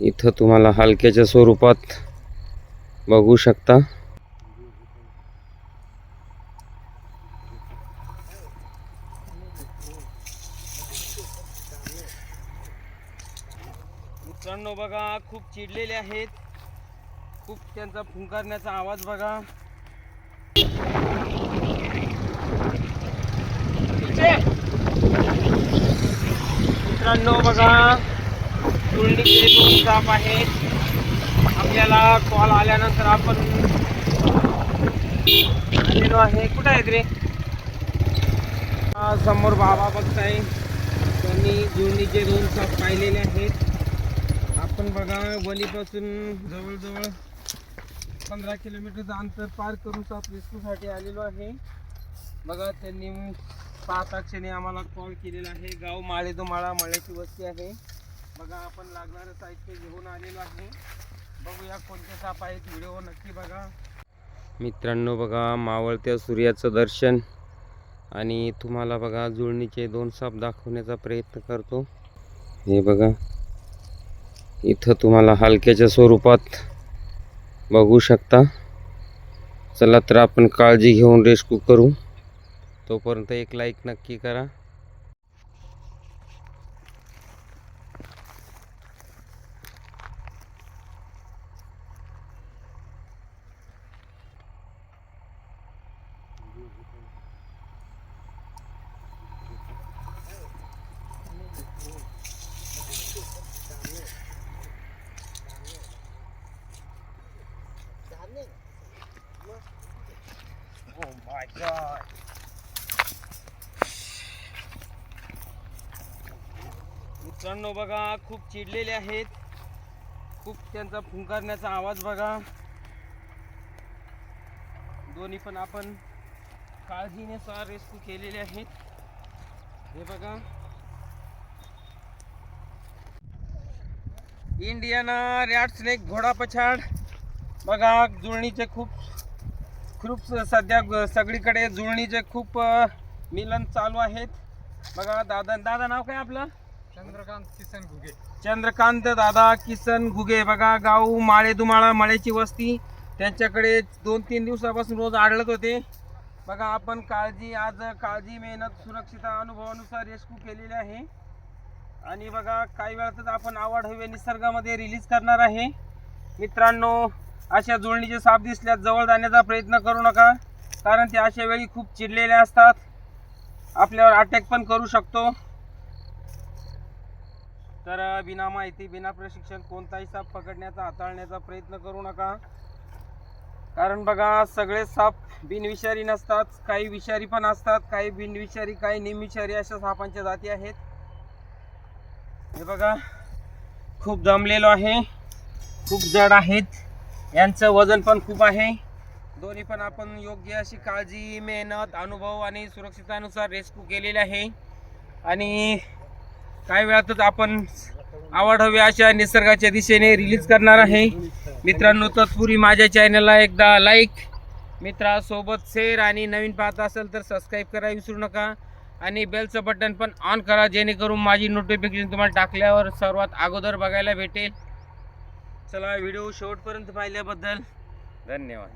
इथं तुम्हाला हलक्याच्या स्वरूपात बघू शकता. मित्रांनो बघा खूप चिडलेले आहेत. खूप त्यांचा फुंकारण्याचा आवाज बघा. मित्रांनो बघा तुळणीचे आहे. आपल्याला कॉल आल्यानंतर आपण आलेलो आहे. कुठं आहेत रे? हा, समोर बाबा बघताय. त्यांनी जुनीचे दोन साप पाहिलेले आहेत. आपण बघा वलीपासून जवळजवळ पंधरा किलोमीटरचं अंतर पार करून साप रेस्क्यूसाठी आलेलो आहे. बघा त्यांनी पाच क्षणी आम्हाला कॉल केलेला आहे. गाव माळे माळा मळ्याची वस्ती आहे. बघा आपण लागणारं साहित्य घेऊन आलेलो आहे. बघूया कोणते साप आहेत. व्हिडिओ नक्की बघा. मित्रांनो बघा मावळत्या सूर्याचं दर्शन. आणि तुम्हाला बघा जुळणीचे दोन साप दाखवण्याचा प्रयत्न करतो. हे बघा इथं तुम्हाला हलक्याच्या स्वरूपात बघू शकता. चला तर आपण काळजी घेऊन रेस्क्यू करू. तोपर्यंत एक लाईक नक्की करा. Oh my god. मित्रांनो बघा खूप चिडलेले आहेत खूप त्यांचा फुंकारण्याचा आवाज बघा दोन्ही पण आपण काळजीने सा रेस्क्यू केलेले आहेत. हे बघा. इंडियन रॅट स्नेक घोडा पछाड. बघा जुळणीचे खूप खूप सध्या सगळीकडे जुळणीचे खूप मिलन चालू आहेत. बघा दादा दादा नाव काय आपलं? चंद्रकांत किसन घुगे. चंद्रकांत दादा किसन घुगे. बघा गाव माळे दुमाळा माळ्याची वस्ती. त्यांच्याकडे दोन तीन दिवसापासून रोज आढळत होते. बघा आपण काळजी आज काळजी मेहनत सुरक्षिता अनुभवानुसार रेस्क्यू केलेले आहे. आणि बघा काही वेळातच आपण आवड हवे निसर्गामध्ये रिलीज करणार आहे. मित्रांनो अशा जुळणीचे साप दिसल्यास जवळ जाण्याचा प्रयत्न करू नका कारण ते अशा वेळी खूप चिडलेले असतात. आपल्यावर अटॅक पण करू शकतो. तर बिना माहिती बिना प्रशिक्षण कोणताही साप पकडण्याचा हाताळण्याचा प्रयत्न करू नका. कारण बघा सगळे साप बिनविषारी नसतात काही विषारी पण असतात काही बिनविषारी काही निमविषारी अशा सापांच्या जाती आहेत. हे बघा खूप दमलेलो आहे खूप जड आहेत यांचं वजन पण खूप आहे. दोन्ही पण आपण योग्य अशी काळजी मेहनत अनुभव आणि सुरक्षितानुसार रेस्क्यू केलेले आहे. आणि काही वेळातच आपण आवड हवी अशा निसर्गाच्या दिशेने रिलीज करणार आहे. मित्रांनो तत्पूर्वी माझ्या चॅनलला एकदा लाईक मित्रासोबत शेअर आणि नवीन पाहत असेल तर सबस्क्राईब करा विसरू नका. आणि बेलचं बटन पण ऑन करा जेणेकरून माझी नोटिफिकेशन तुम्हाला टाकल्यावर सर्वात अगोदर बघायला भेटेल. चला व्हिडिओ शेवटपर्यंत पाहिल्याबद्दल धन्यवाद.